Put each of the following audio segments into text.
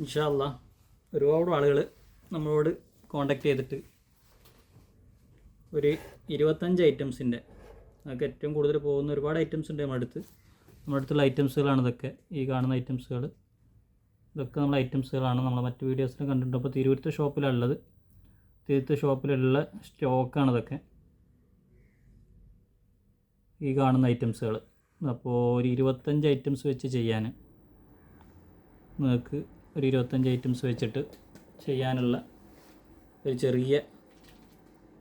ഇൻഷാല്ല ഒരുപാട് ആളുകൾ നമ്മളോട് കോണ്ടാക്ട് ചെയ്തിട്ട് ഒരു ഇരുപത്തഞ്ച് ഐറ്റംസിന്റെ നമുക്ക് ഏറ്റവും കൂടുതൽ പോകുന്ന ഒരുപാട് ഐറ്റംസ് ഉണ്ട് നമ്മുടെ അടുത്ത്. നമ്മുടെ അടുത്തുള്ള ഐറ്റംസുകളാണ് ഇതൊക്കെ ഈ കാണുന്ന ഐറ്റംസുകൾ ഇതൊക്കെ നമ്മൾ ഐറ്റംസുകളാണ്. നമ്മൾ മറ്റ് വീഡിയോസിലും കണ്ടിട്ടുണ്ട്. അപ്പോൾ തിരുവരുത്ത ഷോപ്പിലുള്ളത് തിരുവരുത്ത ഷോപ്പിലുള്ള സ്റ്റോക്കാണ് ഇതൊക്കെ. ഈ കാണുന്ന ഐറ്റംസുകൾ അപ്പോൾ ഒരു ഇരുപത്തഞ്ച് ഐറ്റംസ് വെച്ച് ചെയ്യാൻ നിങ്ങൾക്ക് ഒരു ഇരുപത്തഞ്ച് ഐറ്റംസ് വെച്ചിട്ട് ചെയ്യാനുള്ള ഒരു ചെറിയ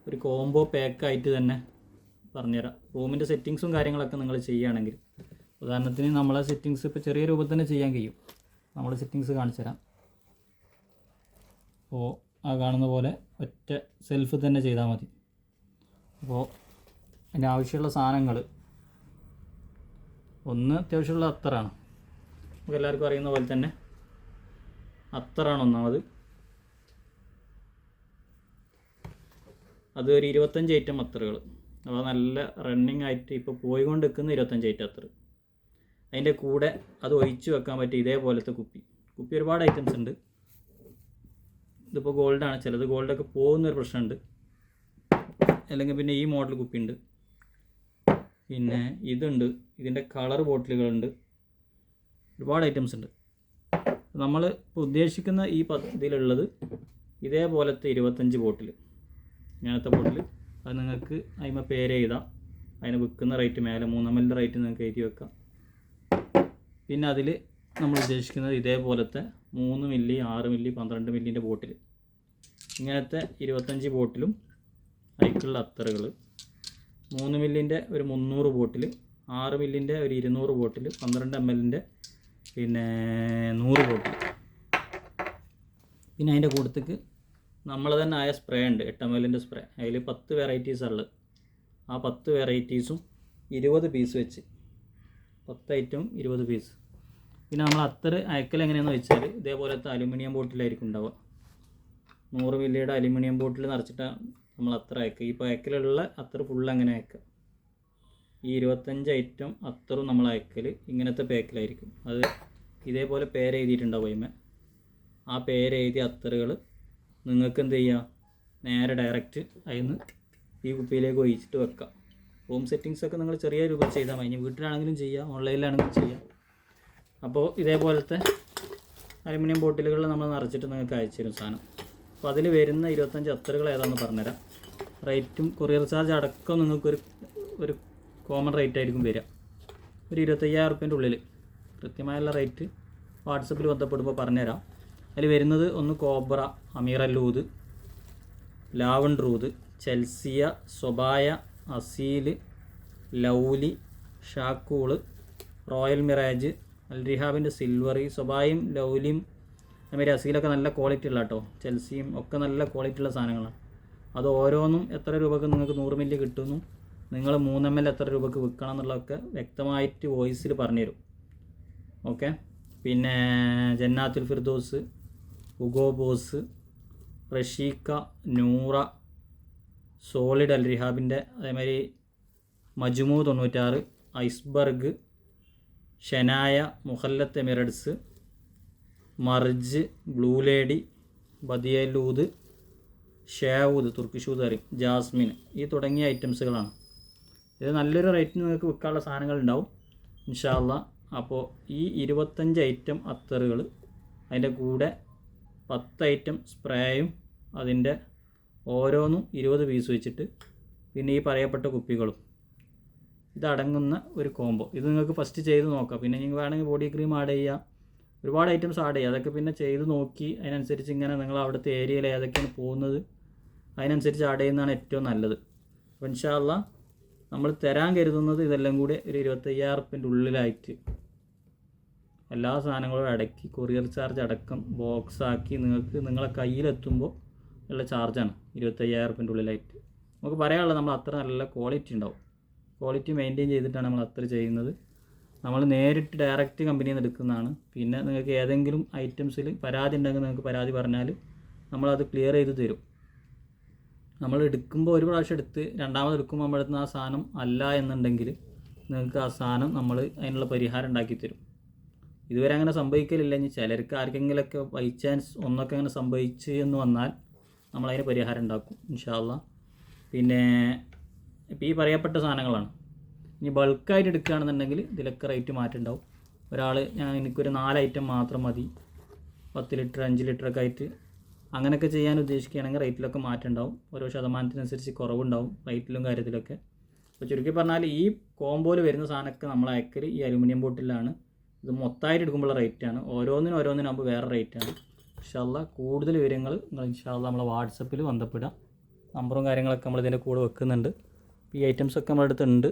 ഒരു കോംബോ പാക്കായിട്ട് തന്നെ പറഞ്ഞുതരാം. റൂമിന്റെ സെറ്റിങ്സും കാര്യങ്ങളൊക്കെ നിങ്ങൾ ചെയ്യുകയാണെങ്കിൽ. ഉദാഹരണത്തിന് നമ്മളെ സെറ്റിങ്സ് ഇപ്പോൾ ചെറിയ രൂപത്തിൽ തന്നെ ചെയ്യാൻ കഴിയും. നമ്മൾ സെറ്റിങ്സ് കാണിച്ചു തരാം അപ്പോൾ ആ കാണുന്ന പോലെ ഒറ്റ സെൽഫ് തന്നെ ചെയ്താൽ മതി. അപ്പോൾ അതിന് ആവശ്യമുള്ള സാധനങ്ങൾ ഒന്ന് അത്യാവശ്യമുള്ള അത്തറാണ്. നമുക്ക് എല്ലാവർക്കും അറിയുന്ന പോലെ തന്നെ അത്തറാണ് ഒന്നാമത്. അത് ഒരു ഇരുപത്തഞ്ച് ഐറ്റം അത്തറുകൾ അപ്പോൾ നല്ല റണ്ണിങ് ആയിട്ട് ഇപ്പോൾ പോയിക്കൊണ്ട് നിൽക്കുന്ന ഇരുപത്തഞ്ച് ഐറ്റം അത്തർ അതിന്റെ കൂടെ അത് ഒഴിച്ച് വെക്കാൻ പറ്റിയ ഇതേപോലത്തെ കുപ്പി. കുപ്പി ഒരുപാട് ഐറ്റംസ് ഉണ്ട്. ഇതിപ്പോൾ ഗോൾഡാണ് ചിലത് ഗോൾഡൊക്കെ പോകുന്നൊരു പ്രശ്നമുണ്ട്. അല്ലെങ്കിൽ പിന്നെ ഈ മോഡൽ കുപ്പി ഉണ്ട്. പിന്നെ ഇതുണ്ട്. ഇതിന്റെ കളർ ബോട്ടിലുകളുണ്ട് ഒരുപാട് ഐറ്റംസ് ഉണ്ട്. നമ്മൾ ഉദ്ദേശിക്കുന്ന ഈ പദ്ധതിയിലുള്ളത് ഇതേപോലത്തെ ഇരുപത്തഞ്ച് ബോട്ടിൽ ഇങ്ങനത്തെ ബോട്ടിൽ അത് നിങ്ങൾക്ക് അതിമ പേര് എഴുതാം. അതിന് വിൽക്കുന്ന റേറ്റ് മേലെ മൂന്നമ്മലിന്റെ റേറ്റ് നിങ്ങൾക്ക് എഴുതി വെക്കാം. പിന്നെ അതിൽ നമ്മൾ ഉദ്ദേശിക്കുന്നത് ഇതേപോലത്തെ മൂന്ന് മില്ലി ആറ് മില്ലി പന്ത്രണ്ട് മില്ലിന്റെ ബോട്ടിൽ ഇങ്ങനത്തെ ഇരുപത്തഞ്ച് ബോട്ടിലും അതിക്കുള്ള അത്തറുകൾ മൂന്ന് മില്ലിന്റെ ഒരു മുന്നൂറ് ബോട്ടിൽ ആറ് മില്ലിന്റെ ഒരു ഇരുന്നൂറ് ബോട്ടിൽ പന്ത്രണ്ട് എം എല്ലിന്റെ പിന്നെ നൂറ് കോട്ടി പിന്നെ അതിന്റെ കൂട്ടത്തേക്ക് നമ്മൾ തന്നെ ആയ സ്പ്രേ ഉണ്ട് എട്ട് എം എല്ലിന്റെ സ്പ്രേ അതിൽ പത്ത് വെറൈറ്റീസ് ഉള്ളത് ആ പത്ത് വെറൈറ്റീസും ഇരുപത് പീസ് വെച്ച്. പത്ത് ഐറ്റം ഇരുപത് പീസ് പിന്നെ നമ്മൾ അത്തർ അയക്കൽ എങ്ങനെയാണെന്ന് വെച്ചാൽ ഇതേപോലത്തെ അലുമിനിയം ബോട്ടിലായിരിക്കും ഉണ്ടാവുക. നൂറ് മില്ലിയുടെ അലുമിനിയം ബോട്ടിൽ നിറച്ചിട്ടാണ് നമ്മൾ അത്ര അയക്കുക. ഈ അയക്കലുള്ള അത്തർ ഫുൾ അങ്ങനെ അയക്കുക. ഈ ഇരുപത്തഞ്ച് ഐറ്റം അത്തറും നമ്മൾ അയക്കൽ ഇങ്ങനത്തെ പാക്കിലായിരിക്കും അത് ഇതേപോലെ പേര് എഴുതിയിട്ടുണ്ടാവും അതിന്മേൽ ആ പേര് എഴുതിയ അത്തറുകൾ നിങ്ങൾക്ക് എന്ത് ചെയ്യുക നേരെ ഡയറക്റ്റ് അതിൽ നിന്ന് ഈ കുപ്പിയിലേക്ക് ഒഴിച്ചിട്ട് വെക്കാം. റൂം സെറ്റിങ്സ് ഒക്കെ നിങ്ങൾ ചെറിയ രൂപത്തിൽ ചെയ്താൽ മതി. ഇനി വീട്ടിലാണെങ്കിലും ചെയ്യാം ഓൺലൈനിലാണെങ്കിലും ചെയ്യാം. അപ്പോൾ ഇതേപോലത്തെ അലുമിനിയം ബോട്ടിലുകൾ നമ്മൾ നിറച്ചിട്ട് നിങ്ങൾക്ക് അയച്ചു തരും സാധനം. അപ്പോൾ അതിൽ വരുന്ന ഇരുപത്തഞ്ച് അത്തറുകൾ ഏതാണെന്ന് പറഞ്ഞുതരാം. റേറ്റും കൊറിയർ ചാർജ് അടക്കം നിങ്ങൾക്കൊരു ഒരു കോമൺ റേറ്റ് ആയിരിക്കും വരിക. ഒരു ഇരുപത്തയ്യായിരം റുപ്യന്റെ ഉള്ളിൽ കൃത്യമായുള്ള റേറ്റ് വാട്സപ്പിൽ ബന്ധപ്പെടുമ്പോൾ പറഞ്ഞുതരാം. അതിൽ വരുന്നത് ഒന്ന് കോബ്ര അമീറല്ലൂത് ലാവൺറൂത് ചെൽസിയ സ്വബായ അസീൽ ലൗലി ഷാക്കൂൾ റോയൽ മിറാജ് അൽറിഹാബിന്റെ സിൽവറി സ്വബായും ലൗലിയും. അതുമാതിരി അസീലൊക്കെ നല്ല ക്വാളിറ്റി ഉള്ള കേട്ടോ. ചെൽസിയും ഒക്കെ നല്ല ക്വാളിറ്റി ഉള്ള സാധനങ്ങളാണ്. അത് ഓരോന്നും എത്ര രൂപക്ക് നിങ്ങൾക്ക് നൂറ് മില്ലി കിട്ടുന്നു? നിങ്ങൾ മൂന്നെമ്മൽ എത്ര രൂപക്ക് വിൽക്കണം എന്നുള്ളതൊക്കെ വ്യക്തമായിട്ട് വോയിസിൽ പറഞ്ഞുതരും. ഓക്കെ. പിന്നെ ജന്നാത്തുൽ ഫിർദോസ് ഉഗോ ബോസ് റഷീക്ക നൂറ സോളിഡ് അൽ റിഹാബിന്റെ അതേമാതിരി മജുമു തൊണ്ണൂറ്റാറ് ഐസ്ബർഗ് ഷനായ മുഹല്ലത്ത് എമിറഡ്സ് മർജ് ബ്ലൂ ലേഡി ബദിയലൂദ് ഷേവൂദ് തുർക്കിഷൂദ് അറിയും ജാസ്മിൻ ഈ തുടങ്ങിയ ഐറ്റംസുകളാണ്. ഇത് നല്ലൊരു റേറ്റിന് നിങ്ങൾക്ക് വിൽക്കാനുള്ള സാധനങ്ങളുണ്ടാവും. ഇൻഷാല്ല അപ്പോൾ ഈ ഇരുപത്തഞ്ച് ഐറ്റം അത്തറുകൾ അതിന്റെ കൂടെ പത്ത് ഐറ്റം സ്പ്രേയും അതിന്റെ ഓരോന്നും ഇരുപത് പീസ് വെച്ചിട്ട് പിന്നെ ഈ പറയപ്പെട്ട കുപ്പികളും. ഇതടങ്ങുന്ന ഒരു കോംബോ ഇത് നിങ്ങൾക്ക് ഫസ്റ്റ് ചെയ്ത് നോക്കാം. പിന്നെ നിങ്ങൾക്ക് വേണമെങ്കിൽ ബോഡി ക്രീം ആഡ് ചെയ്യാം. ഒരുപാട് ഐറ്റംസ് ആഡ് ചെയ്യുക അതൊക്കെ പിന്നെ ചെയ്ത് നോക്കി അതിനനുസരിച്ച് ഇങ്ങനെ നിങ്ങൾ അവിടുത്തെ ഏരിയയിൽ ഏതൊക്കെയാണ് പോകുന്നത് അതിനനുസരിച്ച് ആഡ് ചെയ്യുന്നതാണ് ഏറ്റവും നല്ലത്. അപ്പോൾ ഇൻഷാല്ല നമ്മൾ തരാൻ കരുതുന്നത് ഇതെല്ലാം കൂടി ഒരു ഇരുപത്തയ്യായിരം റുപ്യന്റെ ഉള്ളിലായിട്ട് എല്ലാ സാധനങ്ങളും അടക്കി കൊറിയർ ചാർജ് അടക്കം ബോക്സ് ആക്കി നിങ്ങൾക്ക് നിങ്ങളെ കയ്യിലെത്തുമ്പോൾ ഉള്ള ചാർജാണ് ഇരുപത്തയ്യായിരം റുപ്യന്റെ ഉള്ളിലായിട്ട് നമുക്ക് പറയാനുള്ളത് നമ്മൾ അത്ര നല്ല ക്വാളിറ്റി ഉണ്ടാവും. ക്വാളിറ്റി മെയിന്റെയിൻ ചെയ്തിട്ടാണ് നമ്മൾ അത്ര ചെയ്യുന്നത്. നമ്മൾ നേരിട്ട് ഡയറക്റ്റ് കമ്പനിയിൽ നിന്ന് എടുക്കുന്നതാണ്. പിന്നെ നിങ്ങൾക്ക് ഏതെങ്കിലും ഐറ്റംസിൽ പരാതി ഉണ്ടെങ്കിൽ നിങ്ങൾക്ക് പരാതി പറഞ്ഞാൽ നമ്മളത് ക്ലിയർ ചെയ്ത് തരും. നമ്മൾ എടുക്കുമ്പോൾ ഒരു പ്രാവശ്യം എടുത്ത് രണ്ടാമത് എടുക്കുമ്പോൾ എടുക്കുന്ന ആ സാധനം അല്ല എന്നുണ്ടെങ്കിൽ നിങ്ങൾക്ക് ആ സാധനം നമ്മൾ അതിനുള്ള പരിഹാരം ഉണ്ടാക്കി തരും. ഇതുവരെ അങ്ങനെ സംഭവിക്കലില്ല. ഇനി ചിലർക്ക് ആർക്കെങ്കിലുമൊക്കെ ബൈ ചാൻസ് ഒന്നൊക്കെ അങ്ങനെ സംഭവിച്ച് എന്ന് വന്നാൽ നമ്മളതിന് പരിഹാരം ഉണ്ടാക്കും ഇൻഷാല്ല പിന്നെ ഇപ്പോൾ ഈ പറയപ്പെട്ട സാധനങ്ങളാണ്. ഇനി ബൾക്കായിട്ട് എടുക്കുകയാണെന്നുണ്ടെങ്കിൽ ഇതിലൊക്കെ റേറ്റ് മാറ്റുണ്ടാവും ഒരാൾ ഞാൻ എനിക്കൊരു നാല് ഐറ്റം മാത്രം മതി. പത്ത് ലിറ്റർ അഞ്ച് ലിറ്ററൊക്കെ ആയിട്ട് അങ്ങനെയൊക്കെ ചെയ്യാൻ ഉദ്ദേശിക്കുകയാണെങ്കിൽ റേറ്റിലൊക്കെ മാറ്റം ഉണ്ടാവും ഓരോ ശതമാനത്തിനനുസരിച്ച് കുറവുണ്ടാവും റേറ്റിലും കാര്യത്തിലൊക്കെ. അപ്പോൾ ചുരുക്കി പറഞ്ഞാൽ ഈ കോംബോയിൽ വരുന്ന സാധനമൊക്കെ നമ്മൾ അയക്കൽ ഈ അലുമിനിയം ബോട്ടിലാണ്. ഇത് മൊത്തമായിട്ട് എടുക്കുമ്പോൾ റേറ്റാണ്. ഓരോന്നിനും ഓരോന്നിനാകുമ്പോൾ വേറെ റേറ്റാണ്. ഇൻഷാല്ല കൂടുതൽ വിവരങ്ങൾ നിങ്ങൾ ഇൻഷാല്ല നമ്മളെ വാട്സപ്പിൽ ബന്ധപ്പെടാം നമ്പറും കാര്യങ്ങളൊക്കെ നമ്മൾ ഇതിന്റെ കൂടെ വെക്കുന്നുണ്ട്. ഈ ഐറ്റംസൊക്കെ നമ്മുടെ അടുത്തുണ്ട്.